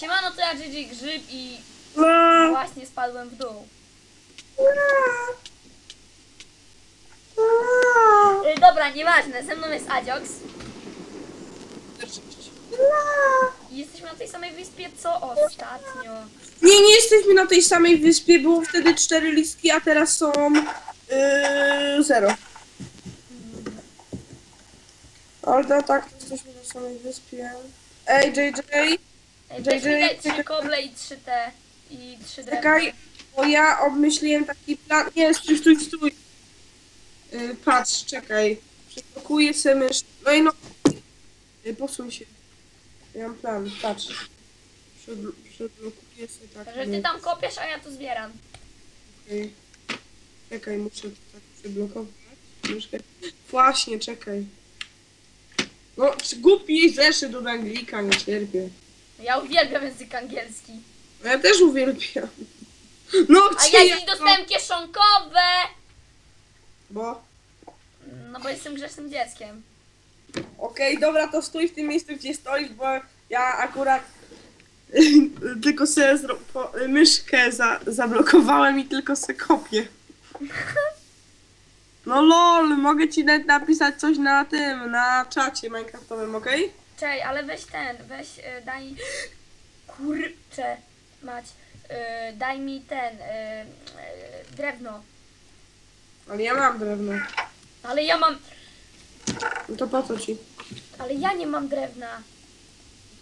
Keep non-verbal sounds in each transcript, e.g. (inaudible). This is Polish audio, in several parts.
Siemano, to ja JJ Grzyb i No. właśnie spadłem w dół. Y, dobra, nieważne, ze mną jest Adziox i jesteśmy na tej samej wyspie co ostatnio. Nie, nie jesteśmy na tej samej wyspie, było wtedy cztery listki, a teraz są yy, zero. Ale no tak, jesteśmy na samej wyspie. Ej, JJ, Mi JJ, daj trzy czekaj. koble i trzy te i trzy drewna. czekaj, bo ja obmyśliłem taki plan. Nie, stój, stój, stój. Yy, patrz, czekaj. Przeblokuję sobie mysz. No i no. Yy, posuń się. Ja mam plan, patrz. Przebl- Przeblokuję sobie tak. Że ty tam kopiesz, a ja tu zbieram. Okej. Czekaj, muszę to tak przyblokować. Myszkę. Właśnie, czekaj. No, czy głupi zeszyt do Anglika, nie cierpię. Ja uwielbiam język angielski. No Ja też uwielbiam. No, A ja dziś dostałem kieszonkowe! Bo, No bo jestem grzecznym dzieckiem. okej, dobra, to stój w tym miejscu, gdzie stoisz, bo ja akurat (laughs) tylko sobie zro... po... myszkę za... zablokowałem i tylko se kopię. (laughs) No lol, mogę ci nawet napisać coś na tym, na czacie minecraftowym, okej? Czej, ale weź ten, weź, y, daj... (gasps) Kurczę, mać. Y, daj mi ten, y, y, drewno. Ale ja mam drewno. Ale ja mam, No to po co ci? ale ja nie mam drewna.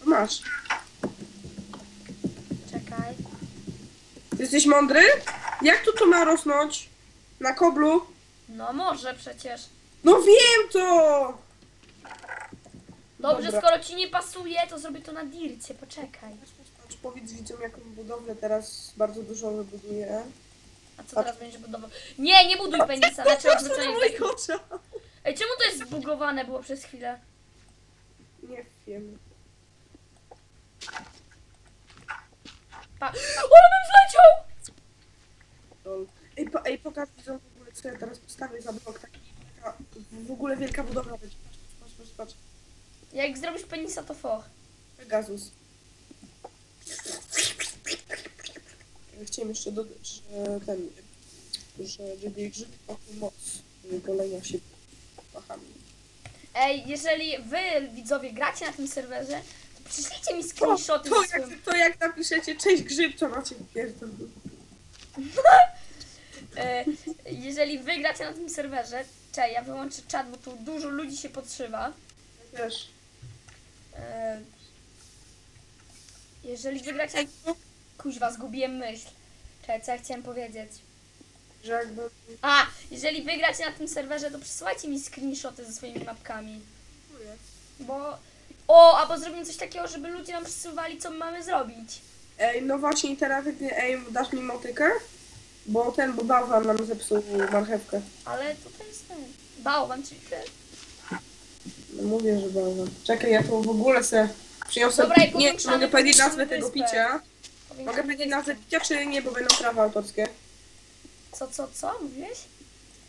Masz. Czekaj. Ty jesteś mądry? Jak tu to ma rosnąć? Na koblu? No może przecież. No wiem to! Dobrze, Dobra. skoro ci nie pasuje, to zrobię to na dircie, poczekaj. Patrz, powiedz widzom jaką budowlę teraz bardzo dużo wybuduję. A co teraz będziesz budował? Nie, nie buduj penisa, znaczy odwrócenie tak. oczach. Ej, czemu to jest zbugowane było przez chwilę? Nie wiem. Pa... Ale bym zleciał! Lol. Ej, po, ej pokaż widzom w ogóle co ja teraz postawię za blok. Taki, taka w ogóle wielka budowla będzie. Patrz, patrz, patrz, patrz. Jak zrobisz penisa, to foch. Pegasus. Chciałem jeszcze dodać, że ten, że JJ Grzyb ma moc golenia się pachami. Ej, jeżeli wy, widzowie, gracie na tym serwerze, to przyślijcie mi screenshoty to, swoim... jak, to jak napiszecie cześć Grzyb, to macie pierdol. (laughs) E, jeżeli wy gracie na tym serwerze, czekaj, ja wyłączę czat, bo tu dużo ludzi się podszywa. Wiesz. E, jeżeli wy gracie... Ej, no, Kuźwa, zgubiłem myśl. Czekaj, co ja chciałem powiedzieć? że jakby... A, jeżeli wy gracie na tym serwerze, to przysyłajcie mi screenshoty ze swoimi mapkami. Bo... O, albo zrobimy coś takiego, żeby ludzie nam przysyłali, co my mamy zrobić. Ej, no właśnie teraz ej, dasz mi motykę? Bo ten, bo bałwan nam zepsuł marchewkę. Ale tutaj jest ten... Bałwan, czyli ty. No mówię, że bałwan. Czekaj, ja to w ogóle se przyniosę... Dobra, i nie, czy mogę powiedzieć nazwę tego wyspę. picia? Powiększamy Mogę powiedzieć nazwę picia, czy nie, bo będą prawa autorskie? Co, co, co? Mówiłeś?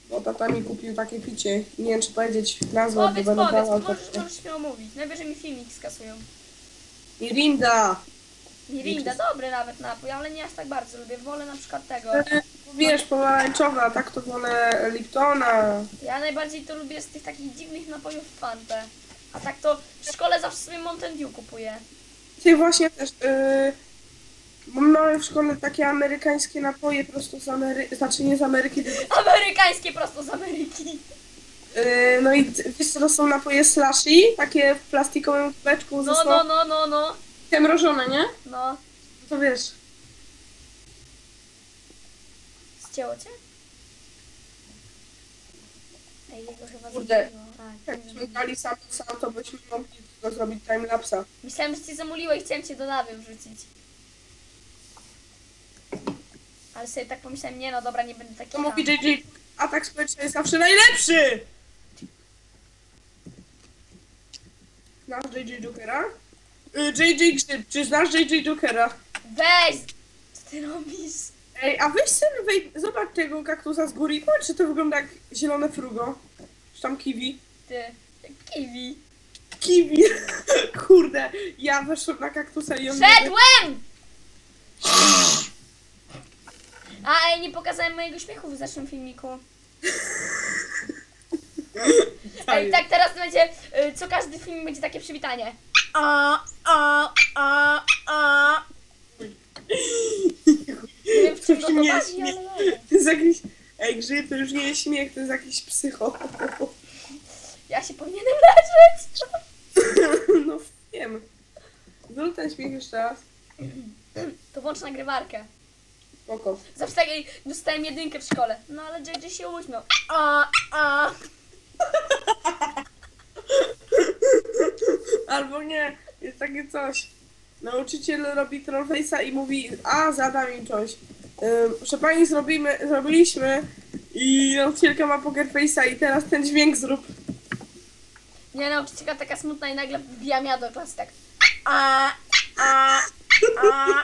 Bo tata mi kupił takie picie. Nie wiem, czy powiedzieć nazwę, bo Powiedz, będą powiedz, prawa możesz, autorskie. możesz śmiało mówić. Najwyżej mi filmik skasują. Mirinda! Mirinda, dobry nawet napój, ale nie aż tak bardzo lubię. Wolę na przykład tego. E, Wiesz, pomarańczowa, a tak to wolę Liptona. Ja najbardziej to lubię z tych takich dziwnych napojów Fantę. A tak to w szkole zawsze sobie Mountain Dew kupuję. Ty właśnie też... Yy, bo mamy w szkole takie amerykańskie napoje prosto z Ameryki, znaczy nie z Ameryki, tylko... Amerykańskie prosto z Ameryki. Yy, no i wiesz co to są napoje slushy? Takie w plastikowym kubeczku ze No, no, no, no, no. Smakiem mrożone, nie? No. To wiesz. Zcięło cię? Ej, jego chyba Kurde. zabiło. A, nie Jakbyśmy wiem. dali sam sam, to byśmy mogli tylko zrobić timelapsa. Myślałem, że cię zamuliło i chciałem cię do lawy wrzucić. Ale sobie tak pomyślałem, nie no dobra, nie będę taki To mówi ham. JJ, atak społeczny jest zawsze najlepszy! Znasz JJ Jokera? Y, JJ Grzyb, czy znasz JJ Jokera? Weź! Co ty robisz? Ej, a weź sobie, wej... zobacz tego kaktusa z góry i powiedz, czy to wygląda jak zielone frugo. Czy tam kiwi. Ty, kiwi. Kiwi. (laughs) Kurde, ja weszłam na kaktusa i on... Szedłem! A, ej, nie pokazałem mojego śmiechu w zeszłym filmiku. (laughs) Ej, tak teraz będzie, y, co każdy film będzie takie przywitanie. A, a, a, a. Nie wiem, w czym To go się to nie bawi, śmie- ale dobra. To jest jakiś... Ej, grzyb, to już nie jest śmiech, to jest jakiś psycho. Ja się powinienem leżeć. (laughs) No wiem. Zrób ten śmiech jeszcze raz. To włącz nagrywarkę. Spoko. Zawsze tak ej, dostałem jedynkę w szkole. No ale JJ się uśmiał. A, a. Albo nie, jest takie coś. Nauczyciel robi trollface'a i mówi, a zada mi coś. Ym, proszę pani, zrobimy, zrobiliśmy i nauczycielka ma poker face'a i teraz ten dźwięk zrób. Nie, nauczycielka taka smutna i nagle wbija mnie do klasy tak. A, a, a.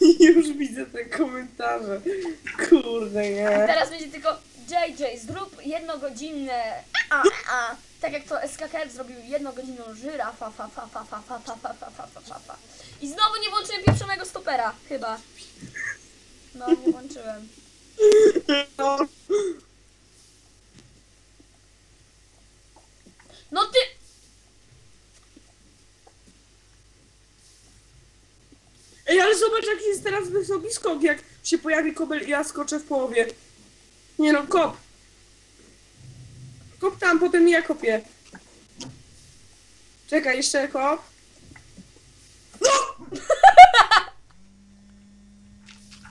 I (laughs) już widzę te komentarze. Kurde, nie. Teraz będzie tylko JJ, zrób jednogodzinne a, a. Tak jak to SKKR zrobił jednogodzinną żyrafa, fa, fa, fa, fa, fa, fa, fa, fa, fa, fa, fa, fa. I znowu nie włączyłem pieprzonego stopera, chyba. No, nie włączyłem. No. No ty... Ej, ale zobacz jaki jest teraz wysoki skok, jak się pojawi kobel i ja skoczę w połowie. Nie no, kop. Kop tam, potem ja kopię. Czekaj, jeszcze kop. No! (laughs)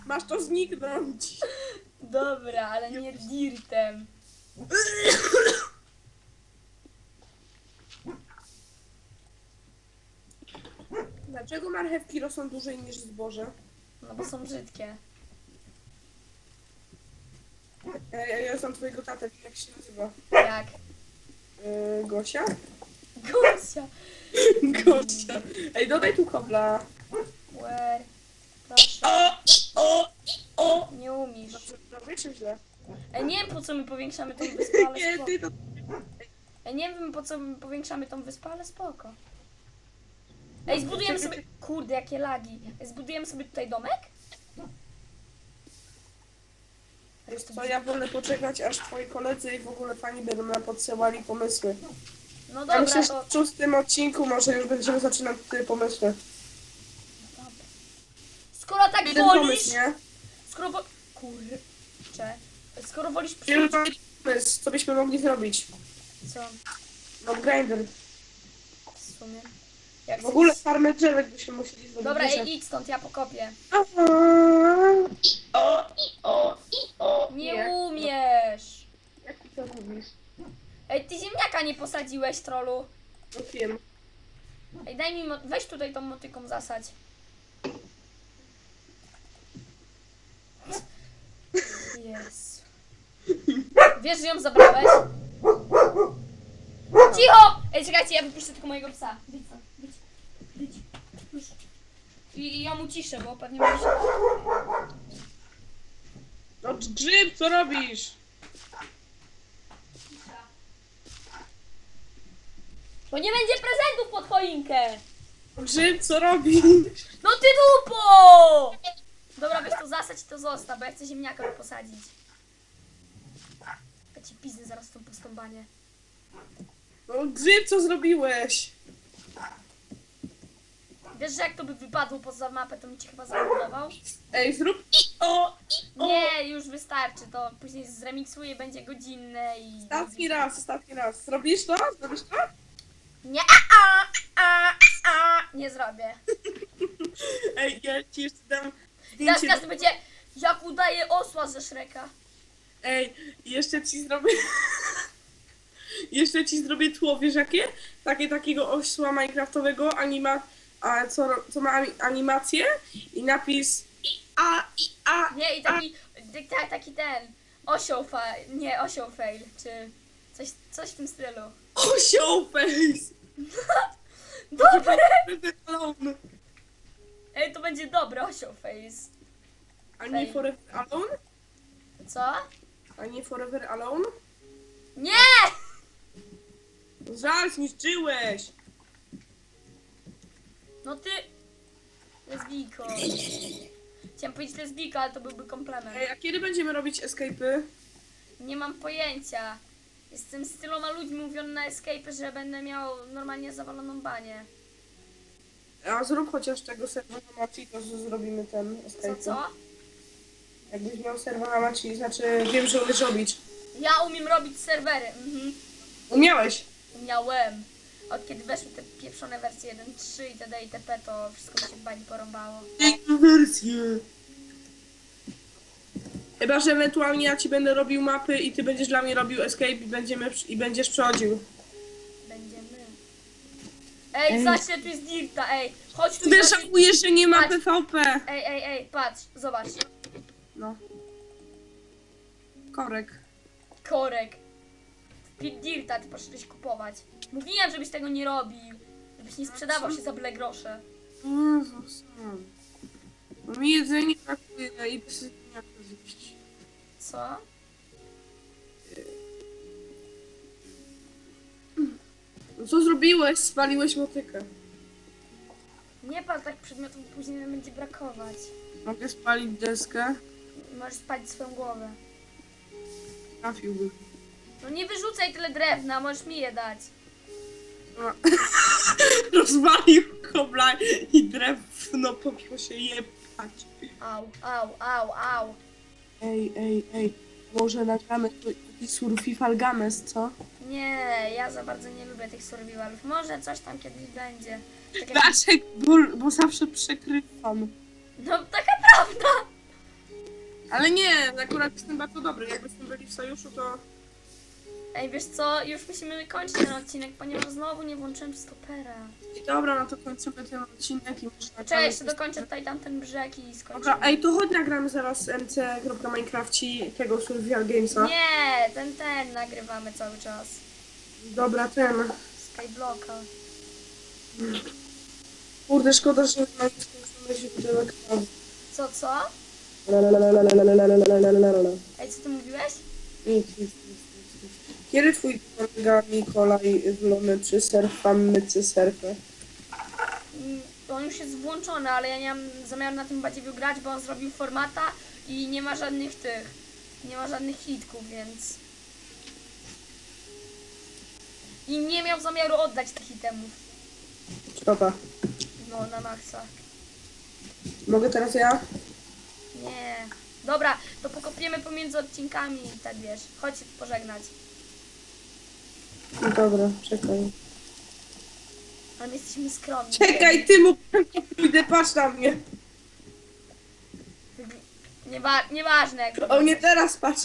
Masz to zniknąć. Dobra, ale nie dirtem. Dlaczego marchewki rosną dłużej niż zboże? No bo są brzydkie. Ej, ej, ja znam twojego tatę, jak się nazywa. Jak? Yy, Gosia? Gosia. (laughs) Gosia. Ej, dodaj tu kobla. Where? Proszę. O, o, o. Nie umiesz. Dobrze czy źle? Ej, nie wiem po co my powiększamy tą wyspę, ale Nie, spoko. ty to... Ej, nie wiem po co my powiększamy tą wyspę, ale spoko. Ej, zbudujemy sobie... Kurde, jakie lagi. Ej, zbudujemy sobie tutaj domek? To To ja wolę poczekać, aż twoi koledzy i w ogóle fani będą nam podsyłali pomysły. No Ja dobra, myślę, że to... w szóstym odcinku może już będziemy zaczynać te pomysły. Dobra. Skoro tak Jeden wolisz... pomysł, nie? Skoro wo... Kurczę. Skoro wolisz... Jeden pomysł, co byśmy mogli zrobić. Co? No grinder. W sumie. Jak W ogóle chcesz- farmę drzewek byśmy musieli zrobić. Dobra, wiesz, ej, idź stąd, ja pokopię. O, o, o. Nie umiesz. Jak ty to robisz? Ej, ty ziemniaka nie posadziłeś, trolu. No wiem. Ej, daj mi, mo- weź tutaj tą motyką zasadź. Jezu. Wiesz, że ją zabrałeś? Cicho! Ej, czekajcie, ja wypuszczę tylko mojego psa. Wyjdź stąd, wyjdź, wyjdź. I, I ja mu ciszę, bo pewnie będzie się... No grzyb, co robisz? Bo nie będzie prezentów pod choinkę! Grzyb, co robisz? No ty dupo! Dobra, weź to zasadź i to zostaw, bo ja chcę ziemniaka posadzić. Ja ci pizdę zaraz tą pustą banię. No grzyb, co zrobiłeś? Wiesz, że jak to by wypadło poza mapę, to mi ci chyba zabudował? Ej, zrób... O, o. Nie, już wystarczy, to później zremiksuję, będzie godzinne i... Ostatni raz, ostatni raz. Zrobisz to? Zrobisz to? Nie, a, a, a, a, nie zrobię. (laughs) Ej, ja ci jeszcze dam Teraz zdjęcie. każdy będzie, jak udaje osła ze Szreka. Ej, jeszcze ci zrobię... (laughs) jeszcze ci zrobię tło, wiesz jakie? Takie takiego osła minecraftowego, anima... A, co, co ma ani- animację i napis a, i a, Nie, i taki, ta- taki ten, osioł fa, nie, osioł fail, czy coś, coś w tym stylu. osioł face! (laughs) Dobre! Ej, to będzie dobre, osioł face. A nie forever alone? Co? A nie forever alone? Nie! Żal, zniszczyłeś! No ty... Lesbijko. Chciałem powiedzieć lesbijka, ale to byłby komplement. Ej, a kiedy będziemy robić escape'y? Nie mam pojęcia. Jestem z tyloma ludźmi mówiony na escape, że będę miał normalnie zawaloną banię. A zrób chociaż tego serwera Maci, to z- zrobimy ten Co, escape. co? Jakbyś miał serwera Maci, znaczy wiem, że umiesz robić. Ja umiem robić serwery. Mhm. Umiałeś! Miałem. Od kiedy weszły te pieprzone wersje 1.3 itd. itp. to wszystko mi się w bani porąbało. Piękną wersję! Chyba, że ewentualnie ja ci będę robił mapy i ty będziesz dla mnie robił escape i, będziemy, i będziesz przechodził. Będziemy. Ej, Ej. tu jest Dirta, ej. Chodź tu. Ty zobaczyć- żałujesz, że nie ma Patrz. PvP! Ej, ej, ej, patrz, zobacz. No. Korek. Korek. Dirta ty poszedłeś kupować. Mówiłem, żebyś tego nie robił. Żebyś nie sprzedawał się za byle grosze. Jezus. Bo mi jedzenie brakuje i bez jedzenia to zjeść. Co? No co zrobiłeś? Spaliłeś motykę. Nie pal tak przedmiotów, bo później nam będzie brakować. Mogę spalić deskę? Możesz spalić swoją głowę. Trafiłby. No nie wyrzucaj tyle drewna, możesz mi je dać. No. (laughs) Rozwalił kobla i drewno pobiło się jebać. Au, au, au, au. Ej, ej, ej. Może nagramy taki survival games, co? Nie, ja za bardzo nie lubię tych survivalów. Może coś tam kiedyś będzie. Tak jak... Dlaczego? Bo, bo zawsze przekrywam. No taka prawda. Ale nie, akurat jestem bardzo dobry. Jakbyśmy byli w sojuszu, to... Ej, wiesz co, już musimy kończyć ten odcinek, ponieważ znowu nie włączyłem stopera. I dobra, no to kończymy ten odcinek i może Cześć, jeszcze dokończę tutaj tamten brzeg i skończymy. Dobra, ej, to chodź nagramy zaraz mc.minecrafci tego survival gamesa. Nie, ten, ten nagrywamy cały czas. Dobra, ten. Skyblocka. Kurde, szkoda, że nie skończone źródełek kawy. Co, co? Ej, co ty mówiłeś? Nic, nic, nic. Kiedy twój kolega Nikolaj wlony czy surfa mycy surfę? Mm, On już jest włączony, ale ja nie mam zamiaru na tym badziewiu grać, bo on zrobił formata i nie ma żadnych tych, nie ma żadnych hitków, więc... I nie miał zamiaru oddać tych itemów. Szkoda. No, na maksa. Mogę teraz ja? Nie. Dobra, to pokopiemy pomiędzy odcinkami i tak wiesz. Chodź pożegnać. No dobra, czekaj. Ale my jesteśmy skromni. Czekaj, ty mu pójdę, patrz na mnie. Niewa- nieważne jak O nie, teraz patrz.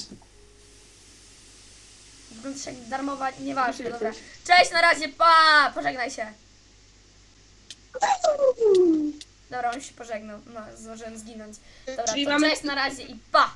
Wyglądasz jak darmowa, nieważne, dobra. Cześć, na razie, pa! Pożegnaj się. Dobra, on się pożegnał. No, zdążyłem zginąć. Dobra, Czyli to mamy- cześć, na razie i pa!